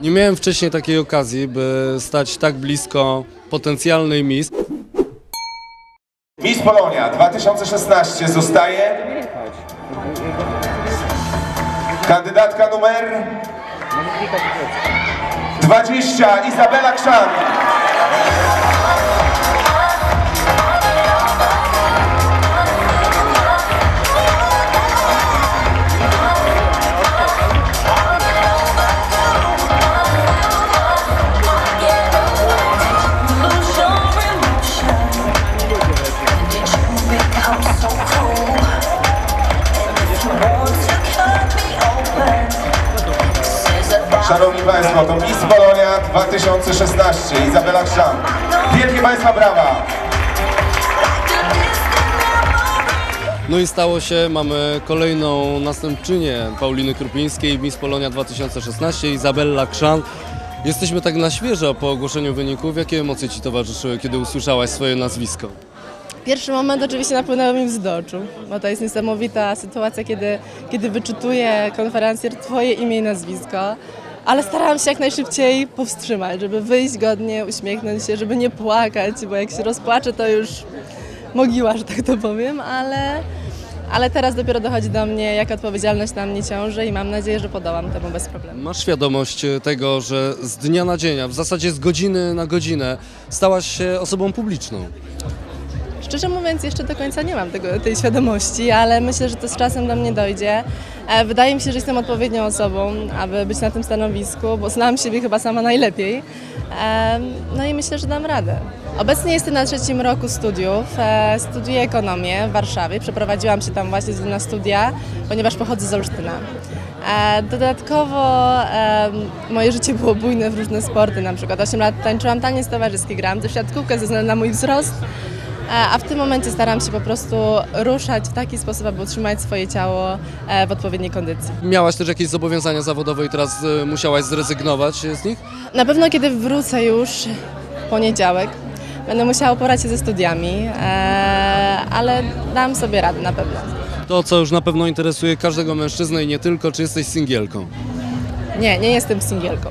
Nie miałem wcześniej takiej okazji, by stać tak blisko potencjalnej Miss. Miss Polonia 2016 zostaje kandydatka numer 20 Izabela Krzan. Szanowni Państwo, to Miss Polonia 2016 Izabela Krzan. Wielkie Państwa brawa! No i stało się, mamy kolejną następczynię Pauliny Krupińskiej, Miss Polonia 2016, Izabella Krzan. Jesteśmy tak na świeżo po ogłoszeniu wyników. Jakie emocje Ci towarzyszyły, kiedy usłyszałaś swoje nazwisko? Pierwszy moment oczywiście napłynęło mi łzy oczu, bo to jest niesamowita sytuacja, kiedy, kiedy wyczytuje konferencjer Twoje imię i nazwisko, ale starałam się jak najszybciej powstrzymać, żeby wyjść godnie, uśmiechnąć się, żeby nie płakać, bo jak się rozpłaczę, to już mogiła, że tak to powiem, ale, ale teraz dopiero dochodzi do mnie, jaka odpowiedzialność na mnie ciąży i mam nadzieję, że podołam temu bez problemu. Masz świadomość e, tego, że z dnia na dzień, a w zasadzie z godziny na godzinę stałaś się osobą publiczną. Szczerze mówiąc, jeszcze do końca nie mam tego, tej świadomości, ale myślę, że to z czasem do mnie dojdzie. E, Wydaje mi się, że jestem odpowiednią osobą, aby być na tym stanowisku, bo znam siebie chyba sama najlepiej. No i myślę, że dam radę. Obecnie jestem na trzecim roku studiów. E, Studiuję ekonomię w Warszawie. Przeprowadziłam się tam właśnie na studia, ponieważ pochodzę z Olsztyna. E, Dodatkowo moje życie było bujne w różne sporty, na przykład 8 lat tańczyłam taniec towarzyski, grałam też siatkówkę ze względu na mój wzrost. E, A w tym momencie staram się po prostu ruszać w taki sposób, aby utrzymać swoje ciało e, w odpowiedniej kondycji. Miałaś też jakieś zobowiązania zawodowe i teraz e, musiałaś zrezygnować z nich? Na pewno kiedy wrócę już w poniedziałek, będę musiała porać się ze studiami, ale dam sobie radę na pewno. To, co już na pewno interesuje każdego mężczyznę i nie tylko, czy jesteś singielką. Nie, nie jestem singielką.